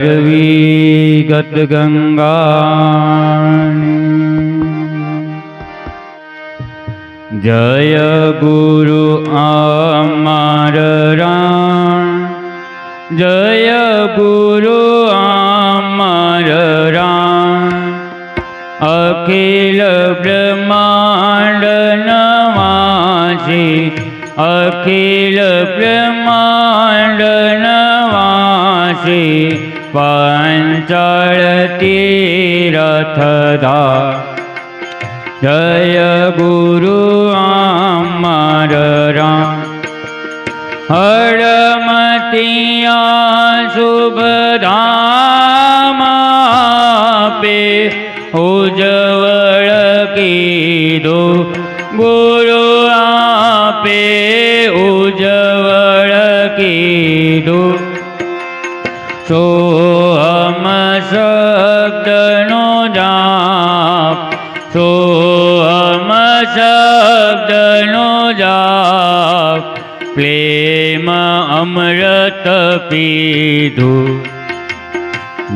વિગત ગંગા જય ગુરુ અમાર રામ જય ગુરુ અમાર રામ અખિલ બ્રહ્માંડ નવાસી અખિલ બ્રહ્માંડ નવાસી પંચળ તીરથધા જય ગુરુ અમર રામ હળમતિયા શુભધામાપે ઉજવળ કીધો ગુરુ આપે ઉજવળ કીધો સોહમ શબ્દનો જાપ. સોહમ શબ્દનો જાપ. પ્રેમ અમૃત પીધું.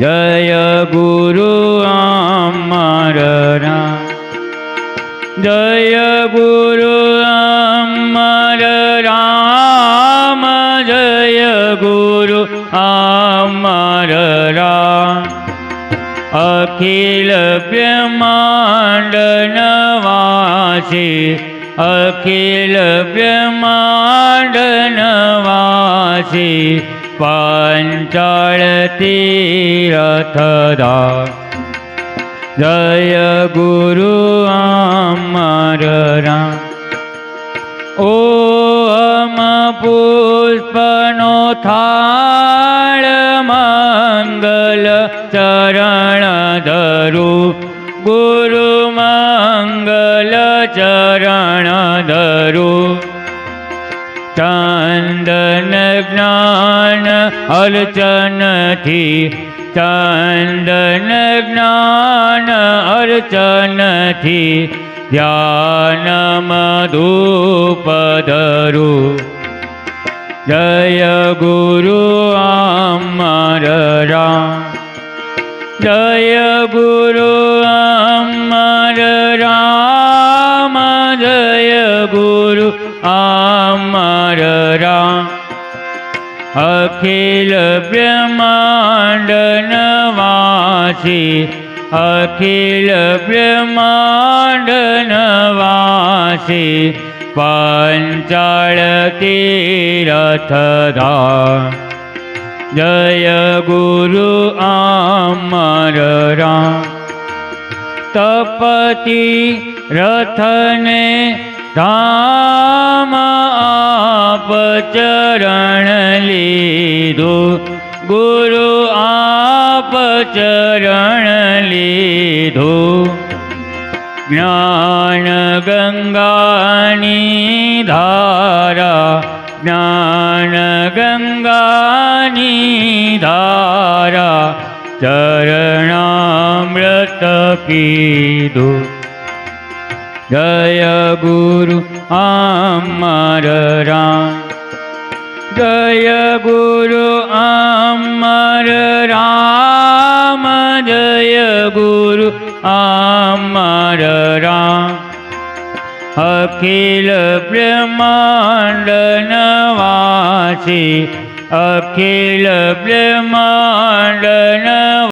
જય ગુરુ અમર જય ગુરુ અખિલ બ્રહ્માંડ નવાસી અખિલ બ્રહ્માંડ નવાસી પંચાળ તીરથરા જય ગુરુ અમર રામ. ઓમ પુષ્પનો થાળ મંગલ ચરણ ધરું ગુરુ મંગલ ચરણ ધરું ચંદન જ્ઞાન અર્ચનથી ચંદન જ્ઞાન અર્ચનથી ધ્યાન મધુપધરું જય ગુરુ રામ જય ગુરુ અમર રામ. અખિલ બ્રહ્માંડ નવાસી અખિલ બ્રહ્માંડ નવાસી પંચાળ તીરથધા જય ગુરુ અમર રામ. તપતિ રથને ધામ આપ ચરણ લીધો. ગુરુ આપ ચરણ લીધો. જ્ઞાન ગંગાની ધારા, જ્ઞાન ગંગાની ધારા ચરણામૃત પીધું જય ગુરુ અમર રામ. જય ગુરુ અમર રામ. જય ગુરુ અમર રામ. અખિલ બ્રહ્માંડ નવાસી અખિલ બ્રહ્માંડ